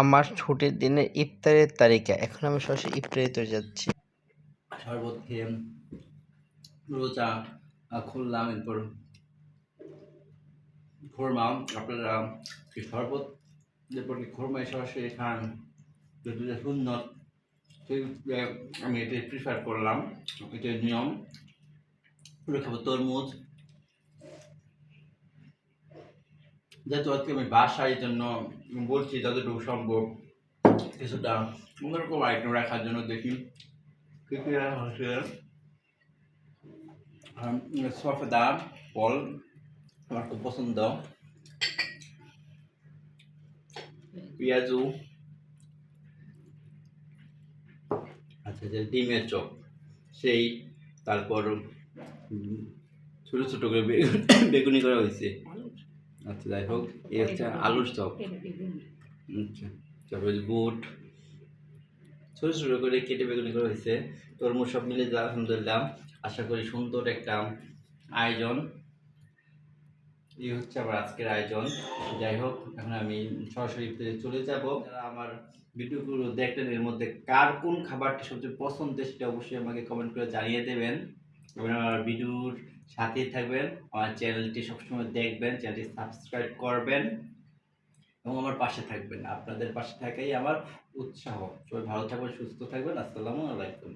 আমার ছুটির দিনে ইফতারের তালিকা এখন আমি সরাসরি ইফতারিতে যাচ্ছি। শরবত খেয়ে রোজা খুললাম, এরপর খোরমা আপনারা শরবত এরপর খোরমায় সরাসরি খান সেই আমি এটা প্রিফার করলাম। এটা নিয়ম। তরমুজ যেহেতু আজকে আমি বাসায় এই জন্য বলছি যতটুকু সম্ভব কিছুটা অন্যরকম আইটেম রাখার জন্য দেখি। কি কি রাখা হচ্ছে সফেদা ফল, আমার খুব পছন্দ। পেঁয়াজু। আচ্ছা যে ডিমের চপ, সেই, তারপর ছোট ছোট করে বেগুনি করা হয়েছে। আচ্ছা যাই হোক এই হচ্ছে আলুর চপ। আচ্ছা তারপরে বুট। ছোট ছোট করে কেটে বেগুনি করা হয়েছে। তরমুজ সব মিলে যা আলহামদুলিল্লাহ আশা করি সুন্দর একটা আয়োজন। এই হচ্ছে আমার আজকের আয়োজন। যাই হোক এখন আমি সরাসরি চলে যাব। যারা আমার ভিডিওগুলো দেখলেন এর মধ্যে কার কোন খাবারটি সবচেয়ে পছন্দের সেটা অবশ্যই আমাকে কমেন্ট করে জানিয়ে দেবেন। আমার ভিডিওর সাথেই থাকবেন, আমার চ্যানেলটি সবসময় দেখবেন, চ্যানেলটি সাবস্ক্রাইব করবেন এবং আমার পাশে থাকবেন। আপনাদের পাশে থাকাই আমার উৎসাহ। সবাই ভালো থাকবেন, সুস্থ থাকবেন। আসসালামু আলাইকুম।